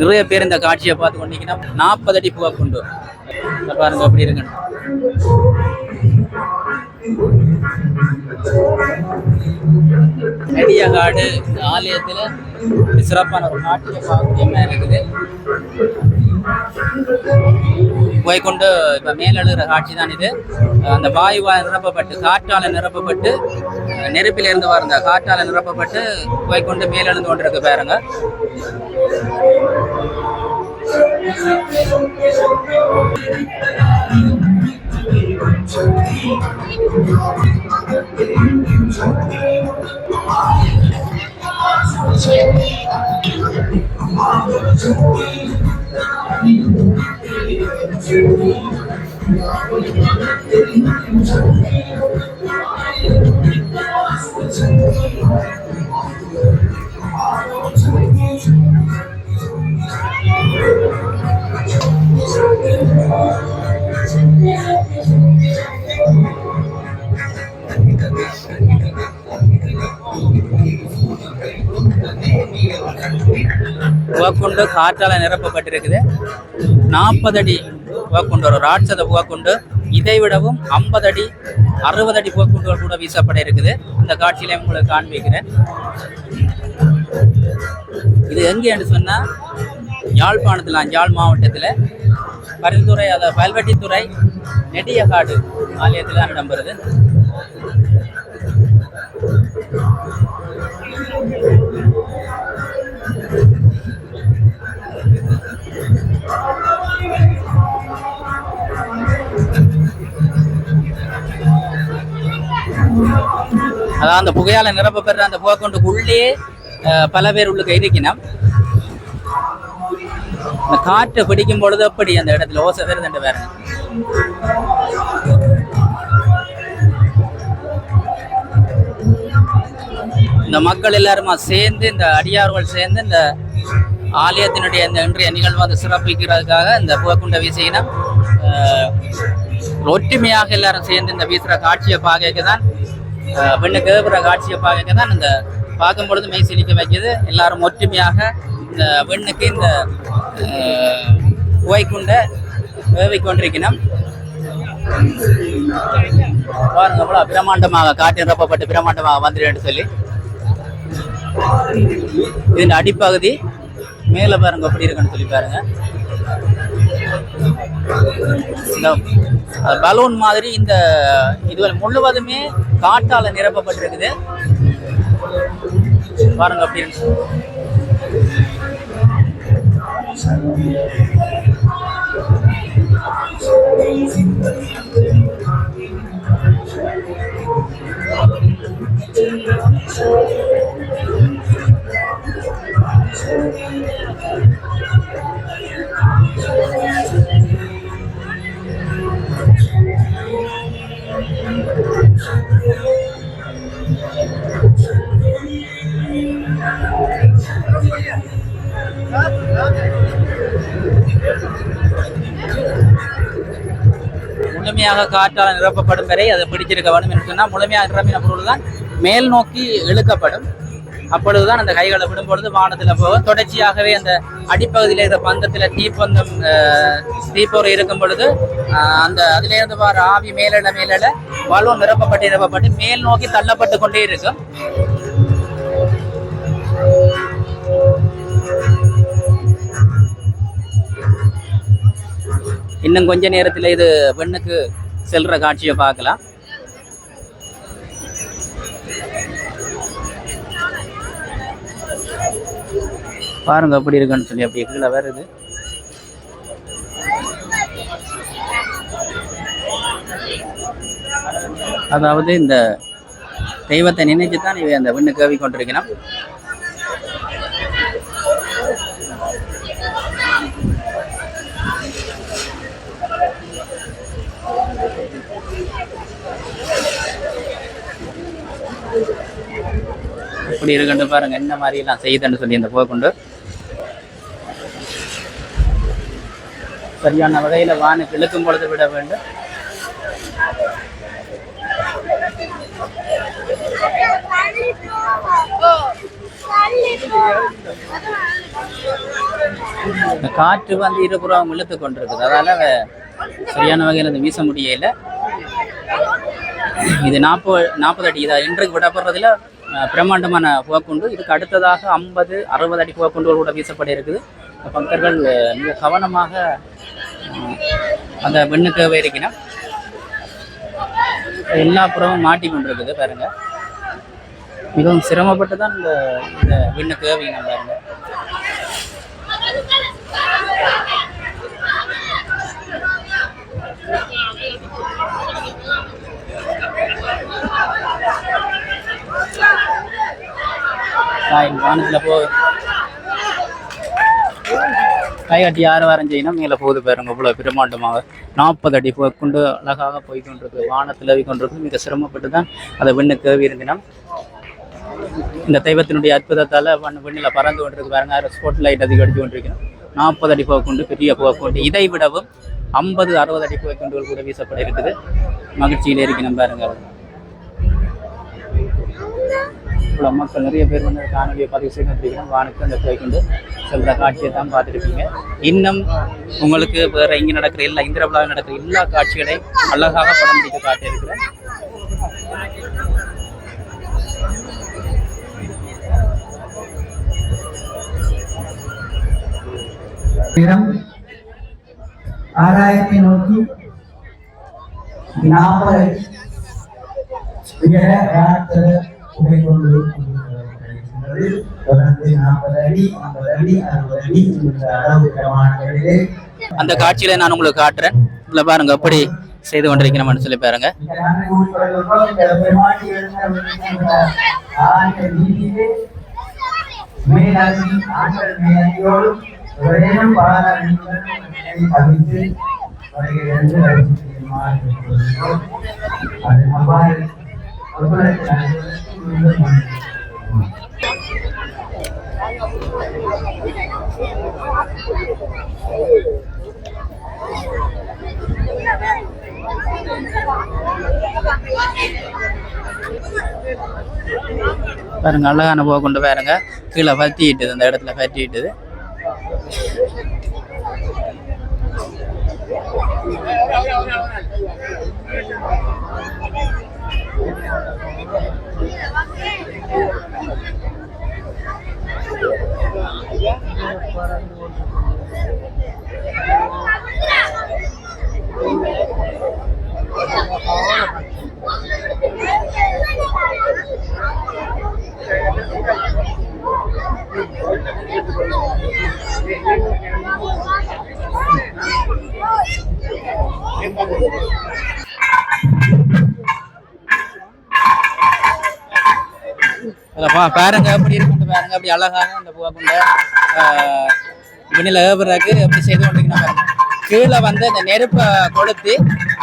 நிறைய பேர் இந்த காட்சியை பார்த்து கொண்டீங்கன்னா நாற்பது அடி புகை கொண்டு. பாருங்க அப்படி எப்படி இருக்குன்னு நெடியகாடு ஆலயத்தில் சிறப்பான ஒரு நாட்டிய பாக்கியமாக இருக்குது. போய் இப்போ மேலெழுகிற காட்சி தான் இது. அந்த வாயுவால் நிரப்பப்பட்டு காற்றால் நிரப்பப்பட்டு நெருப்பிலிருந்து வந்த காற்றால் நிரப்பப்பட்டு போய் கொண்டு மேலெழுந்து கொண்டிருக்கு பாருங்க. take me. I'm all over to me. Now you got me to me. Now you got me to me. Now you got me to me. All over to me. Thank you. புகக்குண்டு காற்றால் நிரப்பப்பட்டிருக்குது. நாற்பது அடி புகக்குண்டு ஒரு ராட்சத புகக்குண்டு. இதை விடவும் ஐம்பது அடி அறுபது அடி புகக்குண்டுகள் கூட வீசப்பட இருக்குது இந்த காட்சியில உங்களுக்கு காண்பிக்கிறேன். இது எங்கேன்னு சொன்னால் யாழ்ப்பாணத்தில் யாழ் மாவட்டத்தில். பரிந்துரை அதை பல்வெட்டித்துறை நெடியகாடு ஆலயத்தில் தான் இடம்பெறுது. அந்த புகையால நிரப்ப பெற அந்த புகைக்கொண்டுக்குள்ளே அஹ், பல பேர் உள்ளுக்கு இருக்கணும் இந்த காற்றை பிடிக்கும் பொழுது அப்படி அந்த இடத்துல ஓசை வருதுண்டு வேற இந்த மக்கள் எல்லாருமா சேர்ந்து இந்த அடியார்கள் சேர்ந்து இந்த ஆலயத்தினுடைய இந்த இன்றைய நிகழ்வு அதை சிறப்பிக்கிறதுக்காக இந்த புகக்குண்ட வீசினா ஒற்றுமையாக எல்லாரும் சேர்ந்து இந்த வீசுகிற காட்சியை பார்க்க தான் பெண்ணுக்கு ஏவுற காட்சியை பார்க்க தான் இந்த பார்க்கும் பொழுது மெய் சிலிக்க வைக்கிது. எல்லாரும் ஒற்றுமையாக இந்த பெண்ணுக்கு இந்த அஹ், புகைக்குண்ட வேவிக் கொண்டிருக்கணும். பாருங்க அவ்வளோ பிரம்மாண்டமாக காட்டின் ரப்பப்பட்டு பிரம்மாண்டமாக வந்துடுன்னு சொல்லி. இதன் அடிப்பகுதி மேலே பாருங்க எப்படி இருக்குன்னு சொல்லி பாருங்க. இந்த பலூன் மாதிரி இந்த இது முழுவதுமே காட்டால நிரப்பப்பட்டிருக்குது. பாருங்க அப்படி முழுமையாக காற்றால் நிரப்பப்படும் வரை அதை பிடிச்சிருக்க வேண்டும் என்று சொன்னால் முழுமையாக நிரம்பின பொருள் தான் மேல் நோக்கி இழுக்கப்படும். அப்பொழுதுதான் அந்த கைகளை விடும்பொழுது வானத்தில் போகும் தொடர்ச்சியாகவே அந்த அடிப்பகுதியில் இருக்கிற பந்தத்தில் தீப்பந்தம் அஹ், தீப்பொறி இருக்கும் பொழுது அந்த அதிலிருந்து வர ஆவி மேலிட மேலிட வலுவம் நிரப்பப்பட்டு நிரப்பப்பட்டு மேல் நோக்கி தள்ளப்பட்டு கொண்டே இருக்கும். இன்னும் கொஞ்ச நேரத்தில் இது பெண்ணுக்கு செல்ற காட்சியை பார்க்கலாம். பாருங்க அப்படி இருக்குன்னு சொல்லி அப்படி கீழே வருது அதாவது இந்த தெய்வத்தை நினைச்சு தான் இவை அந்த விண்ணு கேவி கொண்டிருக்கணும் எப்படி இருக்குன்னு பாருங்க. என்ன மாதிரி எல்லாம் செய்யுதுன்னு சொல்லி இந்த போகொண்டு சரியான வகையில வானு இழுக்கும் பொழுது விட வேண்டும். இந்த காற்று வந்து இருபுறம் இழுத்து கொண்டிருக்குது. அதால சரியான வகையில் அது வீச முடியல. இது நாற்பது நாற்பது அடி. இதை இன்றைக்கு விடப்படுறதுல பிரம்மாண்டமான புகக்குண்டு. இதுக்கு அடுத்ததாக ஐம்பது அறுபது அடி புகக்குண்டுகள் கூட வீசப்பட இருக்குது பக்தர்கள் மிக கவனமாக அந்த வெண்ணுக்கு இருக்கணும் எல்லா புறமும் மாட்டி கொண்டிருக்குது பாருங்க. மிகவும் சிரமப்பட்டு தான் இந்த இந்த விண்ணுக்கு வீணம் பாருங்க காய் வானத்தில் போ. கை கட்டி யார் வாரம் செய்யணும்? மேலே போகுது பாருங்க இவ்வளோ பிரம்மாண்டமாக. நாற்பது அடி போ- கொண்டு அழகாக போய் கொண்டிருக்கு வானத்தில் போய் கொண்டிருக்கு மிக சிரமப்பட்டு தான் அதை விண்ணுக்கு இருந்தினோம் இந்த தெய்வத்தினுடைய அற்புதத்தால் விண்ணில் பறந்து கொண்டிருக்கு பாருங்க. ஸ்பாட் லைட் அதிகம் அடித்து கொண்டிருக்கணும் நாற்பது அடி போகக்கொண்டு பெரிய போகக்கொண்டு இதை விடவும் ஐம்பது அறுபது அடி போய் கொண்டு கூட வீசப்பட இருக்குது. மகிழ்ச்சியில் இருக்கணும் பாருங்க. இவ்வளோ மக்கள் நிறைய பேர் வந்து காணொலியை பதிவு செய்து வந்திருக்கிறோம் வானுக்கு அந்த போய்க்கொண்டு செல்ற காட்சியை தான் பார்த்துருப்பீங்க. இன்னும் உங்களுக்கு வேற இங்கே நடக்கிற எல்லா இந்திர நடக்கிற எல்லா காட்சிகளையும் அழகாக படம் பிடித்து காட்டியிருக்கிறேன். தினம் ஆராயத்தை நோக்கி நாற்பது. உயர ராத்திர தொடர்ந்து நாற்பது அடி ஐம்பது அடி அறுபது அடி என்ற அளவு பிரமாணங்களிலே அந்த காட்சியில நான் உங்களுக்கு காட்டுறேன். இதுல பாருங்க எப்படி செய்து கொண்டிருக்கிறோம்னு சொல்லி பாருங்க. அது பாருங்க அழகான போக கொண்டு பாருங்க. கீழே பற்றிக்கிட்டுது அந்த இடத்துல பற்றிக்கிட்டுது அதில் பா பாருங்க அப்படி இருக்கு பாருங்க அப்படி அழகாக அந்த புகைக்குண்ட விண்ணில் ஏவுறதுக்கு எப்படி செய்து கொண்டிருக்கணும் பாருங்க. கீழே வந்து அந்த நெருப்பை கொளுத்தி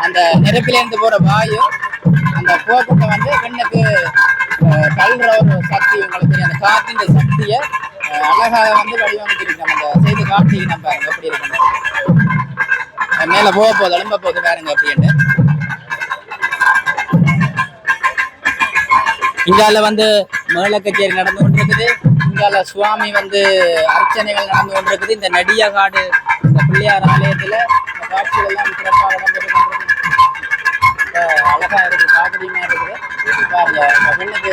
அந்த நெருப்பிலேருந்து போகிற வாயு அந்த புகைக்குண்டை வந்து விண்ணுக்கு அஹ், தள்ளுற ஒரு சக்தி உங்களுக்கு தெரியும். அந்த காற்றின் சக்தியை அழகாக வந்து வடிவமைச்சிருக்கோம் அந்த செய்து காட்டிக்கணும் பாருங்க எப்படி இருக்குன்னு மேலே போக போகுது எலும்ப போகுது பாருங்க அப்படின்னு இந்தியாவில் வந்து மேள கச்சேரி நடந்து கொண்டிருக்குது. இங்கால சுவாமி வந்து அர்ச்சனைகள் நடந்து கொண்டிருக்குது. இந்த நடிககாடு இந்த பிள்ளையார் ஆலயத்துல இந்த காட்சிகள் எல்லாம் சிறப்பாக வந்து கொண்டிருக்கு ரொம்ப அழகா இருக்கு காக்கிரியமா இருக்குது. பாருங்க இந்த பெண்ணுக்கு